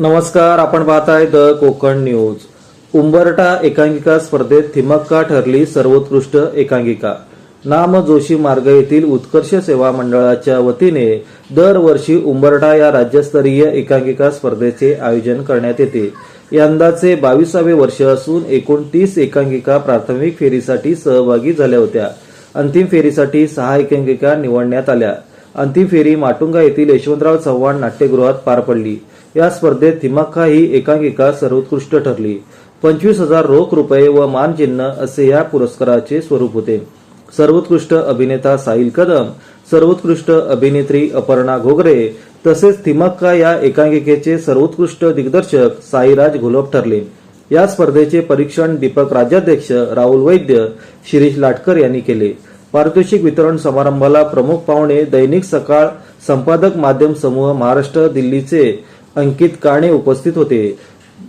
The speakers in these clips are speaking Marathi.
नमस्कार आपण पाहताय द कोकण न्यूज. उंबरटा एकांकिका स्पर्धेत थिमक्का ठरली सर्वोत्कृष्ट एकांकिका? नाम जोशी मार्ग येथील उत्कर्ष सेवा मंडळाच्या वतीने दरवर्षी उंबरटा या राज्यस्तरीय एकांकिका स्पर्धेचे आयोजन करण्यात येते. यंदाचे बावीसावे वर्ष असून एकूण तीस एकांकिका प्राथमिक फेरीसाठी सहभागी झाल्या होत्या. अंतिम फेरीसाठी सहा एकांकिका निवडण्यात आल्या. अंतिम फेरी माटुंगा येथील यशवंतराव चव्हाण नाट्यगृहात पार पडली. या स्पर्धेत थिमाक्का ही एकांकिका सर्वोत्कृष्ट ठरली. पंचवीस हजार रोख रुपये व मानचिन्ह असे या पुरस्काराचे स्वरूप होते. सर्वोत्कृष्ट अभिनेता साहिल कदम सर्वोत्कृष्ट अभिनेत्री अपर्णा घोगरे तसेच थिमक्का या एकांकिकेचे सर्वोत्कृष्ट दिग्दर्शक साईराज घोलप ठरले. या स्पर्धेचे परीक्षण दीपक राज्याध्यक्ष राहुल वैद्य शिरीष लाटकर यांनी केले. पारितोषिक वितरण समारंभाला प्रमुख पाहुणे दैनिक सकाळ संपादक माध्यम समूह महाराष्ट्र दिल्लीचे अंकित काणे उपस्थित होते.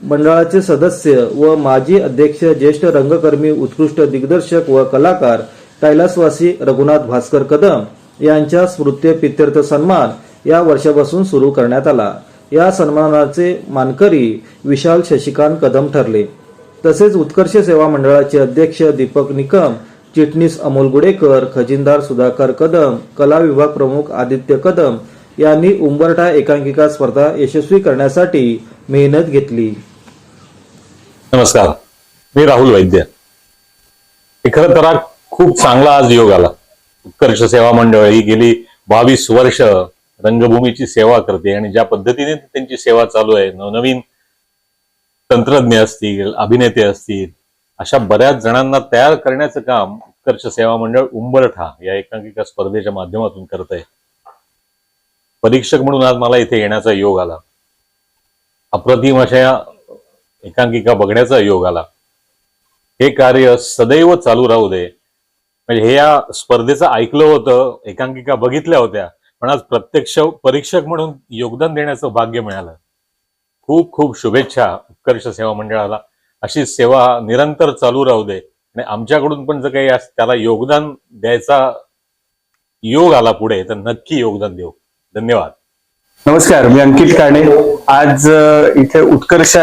मंडळाचे सदस्य व माजी अध्यक्ष ज्येष्ठ रंगकर्मी उत्कृष्ट दिग्दर्शक व कलाकार कैलासवासी रघुनाथ भास्कर कदम यांच्या स्मृत्य पित्यर्थ सन्मान या वर्षापासून सुरू करण्यात आला. या सन्मानाचे मानकरी विशाल शशिकांत कदम ठरले. तसेच उत्कर्ष सेवा मंडळाचे अध्यक्ष दीपक निकम चिटणीस अमोल गुडेकर खजिनदार सुधाकर कदम कला विभाग प्रमुख आदित्य कदम यांनी उंबरठा एकांकिका स्पर्धा यशस्वी करण्यासाठी मेहनत घेतली. नमस्कार. मी राहुल वैद्य. खर खरं तर खूप चांगला आज योग आला. उत्कर्ष सेवा मंडळ ही गेली बावीस वर्ष रंगभूमीची सेवा करते आणि ज्या पद्धतीने त्यांची सेवा चालू आहे नवनवीन तंत्रज्ञ असतील अभिनेते असतील अशा बऱ्याच जणांना तयार करण्याचं काम उत्कर्ष सेवा मंडळ उंबरठा या एकांकिका स्पर्धेच्या माध्यमातून करत आहे. परीक्षक म्हणून आज मला इथे येण्याचा योग आला. अप्रतिम अशा या एकांकिका बघण्याचा योग आला. हे कार्य सदैव चालू राहू दे. म्हणजे हे या स्पर्धेचं ऐकलं होतं एकांकिका बघितल्या होत्या पण आज प्रत्यक्ष परीक्षक म्हणून योगदान देण्याचं भाग्य मिळालं. खूप खूप शुभेच्छा उत्कर्ष सेवा मंडळाला. अशी सेवा निरंतर चालू राहू दे. आणि आमच्याकडून पण जर काही त्याला योगदान द्यायचा योग आला पुढे तर नक्की योगदान देऊ. धन्यवाद. नमस्कार मी अंकित काणे. आज इथे उत्कर्ष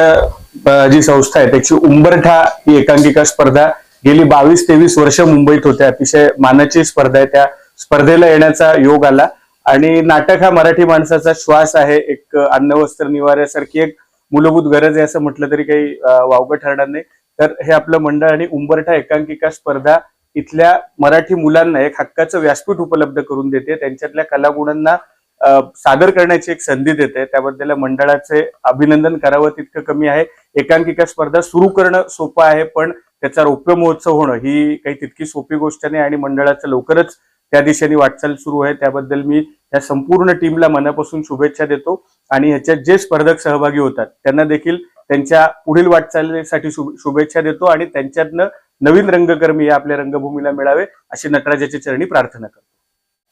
जी संस्था आहे त्याची उंबरठा ही एकांकिका स्पर्धा गेली बावीस तेवीस वर्ष मुंबईत होते अतिशय मानाची स्पर्धा आहे त्या स्पर्धेला येण्याचा योग आला. आणि नाटक हा मराठी माणसाचा श्वास आहे एक अन्नवस्त्र निवाऱ्यासारखी एक मूलभूत गरज आहे असं म्हटलं तरी काही वावगं ठरणार नाही. तर हे आपलं मंडळ आणि उंबरठा एकांकिका स्पर्धा इथल्या मराठी मुलांना एक हक्काचं व्यासपीठ उपलब्ध करून देते. त्यांच्यातल्या कलागुणांना सादर करण्याची एक संधी देते. त्याबद्दल मंडळाचे अभिनंदन करावं तितकं कमी आहे. एकांकिका स्पर्धा सुरू करणं सोपं आहे पण त्याचा रौप्य महोत्सव होणं ही काही तितकी सोपी गोष्ट नाही आणि मंडळाचं लवकरच त्या दिशेने वाटचाल सुरू आहे. त्याबद्दल मी या संपूर्ण टीमला मनापासून शुभेच्छा देतो आणि ह्याच्यात जे स्पर्धक सहभागी होतात त्यांना देखील त्यांच्या पुढील वाटचालीसाठी शुभेच्छा देतो आणि त्यांच्यातनं नवीन रंगकर्मी या आपल्या रंगभूमीला मिळावे अशी नटराजाची चरणी प्रार्थना करतो.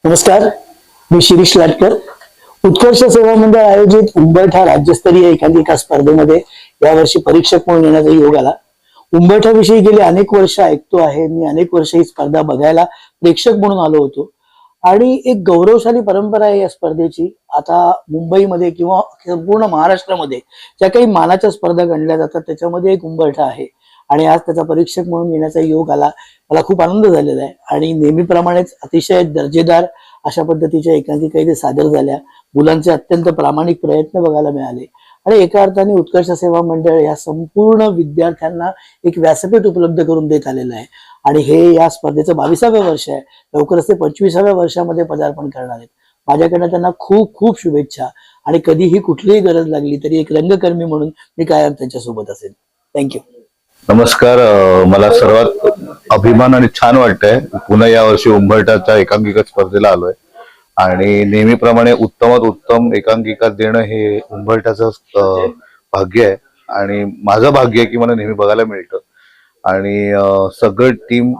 नमस्कार. मी शिरीष लाटकर. उत्कर्ष सेवा मंडळ आयोजित उंबरठा राज्यस्तरीय एकांकिका स्पर्धेमध्ये यावर्षी परीक्षक म्हणून येण्याचा योग आला. उंबरठ्याविषयी गेली अनेक वर्ष ऐकतो आहे. मी अनेक वर्ष ही स्पर्धा बघायला प्रेक्षक म्हणून आलो होतो. आणि एक गौरवशाली परंपरा आहे या स्पर्धेची. आता मुंबईमध्ये किंवा संपूर्ण महाराष्ट्रामध्ये ज्या काही मानाच्या स्पर्धा गणल्या जातात त्याच्यामध्ये एक उंबरठा आहे. आणि आज त्याचा परीक्षक म्हणून येण्याचा योग आला मला खूप आनंद झालेला आहे. आणि नेहमीप्रमाणेच अतिशय दर्जेदार अशा पद्धतीच्या एकांकिका इथे सादर झाल्या. मुलांचे अत्यंत प्रामाणिक प्रयत्न बघायला मिळाले. आणि एका अर्थाने उत्कर्ष सेवा मंडळ या संपूर्ण विद्यार्थ्यांना एक व्यासपीठ उपलब्ध करून देत आलेलं आहे. आणि हे या स्पर्धेचं बावीसाव्या वर्ष आहे. लवकरच ते पंचवीसाव्या वर्षामध्ये पदार्पण करणार आहेत. माझ्याकडनं त्यांना खूप खूप शुभेच्छा. आणि कधीही कुठलीही गरज लागली तरी एक रंगकर्मी म्हणून मी कायम त्यांच्यासोबत असेल. थँक्यू नमस्कार मला सर्वात अभिमान आणि छान वाटतंय पुन्हा यावर्षी उंबरठाच्या एकांकिका स्पर्धेला आलोय. आणि नेहमीप्रमाणे उत्तमात उत्तम एकांकिका देणं हे उंबरठाचं भाग्य आहे. आणि माझं भाग्य आहे की मला नेहमी बघायला मिळतं. आणि सगळं टीम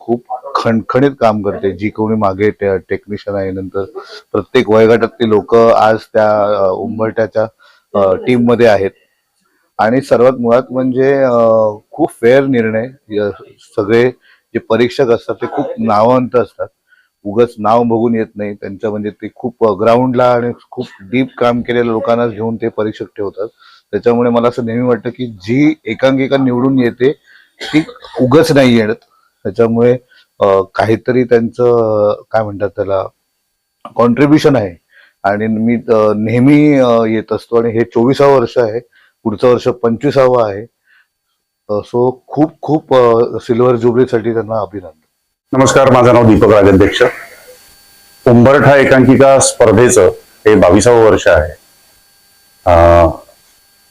खूप खणखणीत काम करते. जी कोणी मागे टेक्निशियन आहे नंतर प्रत्येक वयोगटातली लोक आज त्या अ, उंबरठ्याच्या टीममध्ये आहेत. आणि सर्वात मुळात म्हणजे खूप फेअर निर्णय सगळे जे परीक्षक असतात ते खूप नामवंत असतात. उगाच नाव बघून येत नाही. त्यांच्या म्हणजे ते खूप ग्राउंडला आणि खूप डीप काम केलेल्या लोकांना घेऊन ते परीक्षक ठेवतात. त्याच्यामुळे मला असं नेहमी वाटतं की जी एकांकिका निवडून येते ती उगच नाही येत. त्याच्यामुळे काहीतरी त्यांचं काय म्हणतात त्याला कॉन्ट्रीब्युशन आहे. आणि मी नेहमी येत असतो आणि हे चोवीसावं वर्ष आहे. पुढचं वर्ष पंचवीसावं आहे. सो खूप खूप सिल्वर जुबलीसाठी त्यांना अभिनंदन. नमस्कार माझं नाव दीपक राजाध्यक्ष. उंबरठा एकांकिका स्पर्धेचं हे बावीसावं वर्ष आहे. अं,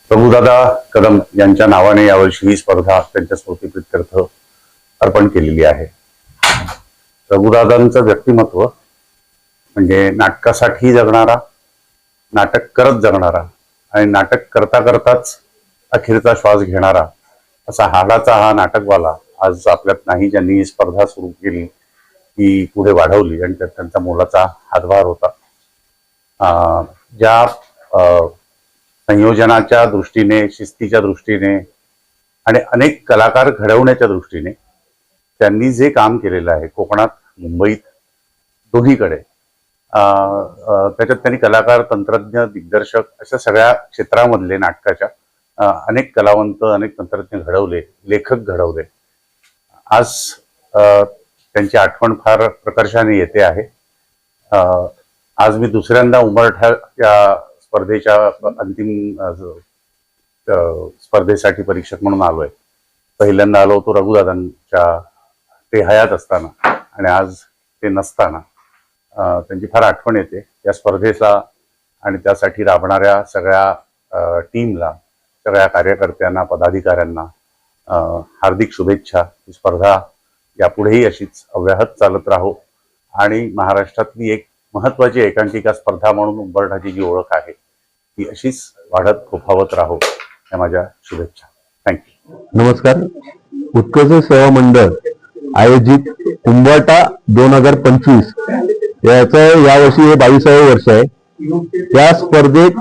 प्रभुदादा कदम यांच्या नावाने यावर्षी ही स्पर्धा त्यांच्या स्मृतीप्रित्यर्थ अर्पण केलेली आहे. प्रभुदादांचं व्यक्तिमत्व म्हणजे नाटकासाठी जगणारा नाटक करत जगणारा आणि नाटक करता करताच अखेरचा श्वास घेणारा असा हाडाचा हा नाटकवाला आज आपल्यात नाही ज्यांनी ही स्पर्धा सुरू केली ती पुढे वाढवली आणि त्यात त्यांचा मोलाचा हातभार होता. अं, ज्या अं, संयोजनाच्या दृष्टीने शिस्तीच्या दृष्टीने आणि अनेक कलाकार घडवण्याच्या दृष्टीने त्यांनी जे काम केलेलं आहे कोकणात मुंबईत दोन्हीकडे अं, त्याच्यात त्यांनी कलाकार तंत्रज्ञ दिग्दर्शक अशा सगळ्या क्षेत्रामधले नाटकाच्या अं, अनेक कलावंत अनेक तंत्रज्ञ घडवले लेखक घडवले. आज त्यांची आठवण फार प्रकर्षाने येते आहे. आज मी दुसऱ्यांदा उमरठा या स्पर्धेच्या अंतिम स्पर्धेसाठी परीक्षक म्हणून आलो आहे पहिल्यांदा आलो होतो रघुदादांच्या ते हयात असताना आणि आज ते नसताना. त्यांची फार आठवण येते. या स्पर्धेला आणि त्यासाठी राबणाऱ्या सगळ्या टीमला सगळ्या कार्यकर्त्यांना पदाधिकाऱ्यांना हार्दिक शुभेच्छा. ही स्पर्धा यापुढेही अशीच अव्याहत चालत राहो. आणि महाराष्ट्रातली एक महत्वाची एकांकिका स्पर्धा म्हणून उंबरठाची जी ओळख आहे. ती अशीच वाढत फोफावत राहो. या माझ्या शुभेच्छा. थँक्यू नमस्कार. उत्कर्ष सेवा मंडळ आयोजित उंबरटा दोन हजार पंचवीस याचं यावर्षी हे बावीसावं वर्ष आहे. या स्पर्धेत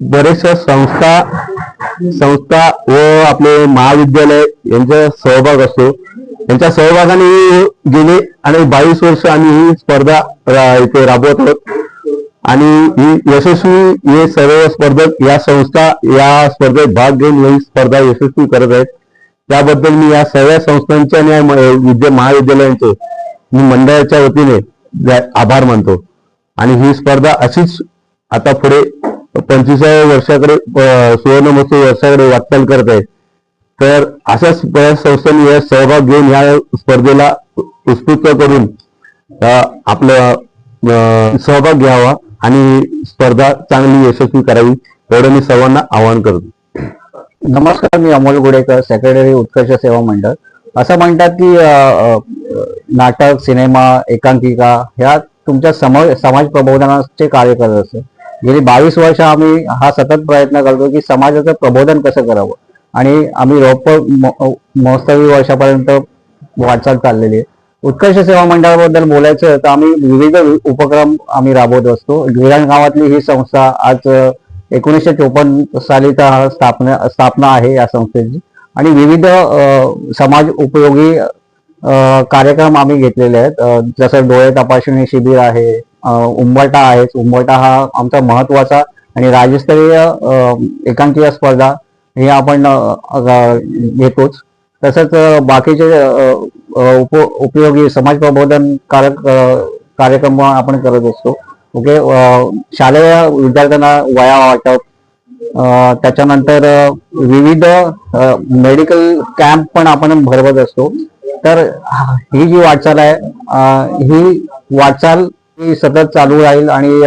बरेचशा संस्था संस्था व आपले महाविद्यालय यांचा सहभाग असतो. यांच्या सहभागाने गेले आणि बावीस वर्ष आम्ही ही स्पर्धा रा- इथे राबवत आहोत. आणि ही यशस्वी हे सर्व स्पर्धक या संस्था या स्पर्धेत भाग घेऊन ही स्पर्धा यशस्वी करत आहेत. त्याबद्दल मी या सगळ्या संस्थांचे आणि विद्या महाविद्यालयांचे मी मंडळाच्या वतीने आभार मानतो. आणि ही स्पर्धा अशीच आता पुढे पंचवीसाव्या वर्षाकडे सुवर्ण महोत्सव वर्षाकडे वाटचाल करत. आहे तर अशाच बऱ्याच संस्थांनी सहभाग घेऊन या स्पर्धेला उत्स्फूर्त करून आपलं सहभाग घ्यावा आणि स्पर्धा चांगली यशस्वी करावी एवढं मी सर्वांना आवाहन करतो. नमस्कार मी अमोल गुडेकर सेक्रेटरी उत्कर्ष सेवा मंडळ. असं म्हणतात की नाटक सिनेमा एकांकिका ह्या तुमच्या समाज समाज प्रबोधनाचे कार्य करत असते गेली बावीस वर्ष आम्ही हा सतत प्रयत्न करतो की समाजाचं प्रबोधन कसं करावं. आणि आम्ही रोप महोत्सवी वर्षापर्यंत वाटचाल चाललेली आहे. उत्कर्ष सेवा मंडळाबद्दल बोलायचं तर आम्ही विविध उपक्रम आम्ही राबवत असतो. गिरण गावातली ही संस्था आज एकोणीसशे चोपन्न सालीचा हा स्थापना स्थापना आहे या संस्थेची. आणि विविध समाज उपयोगी कार्यक्रम आम्ही घेतलेले आहेत. जसं डोळे तपासणी शिबिर आहे उंबरटा आहेच. उंबरटा हा आमचा महत्त्वाचा आणि राज्यस्तरीय एकांकीय स्पर्धा हे आपण घेतोच. तसंच बाकीचे उप उपयोगी समाज प्रबोधन कार्य कार्यक्रम आपण करत असतो. ओके? शालेय विद्यार्थ्यांना वया वाटप त्याच्यानंतर विविध मेडिकल कॅम्प पण आपण भरवत असतो. तर ही जी वाटचाल आहे ही वाटचाल सतत चालू राहील आणि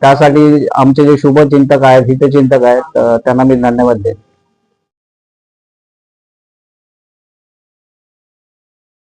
त्यासाठी आमचे जे शुभचिंतक आहेत हितचिंतक आहेत त्यांना मी धन्यवाद देईन.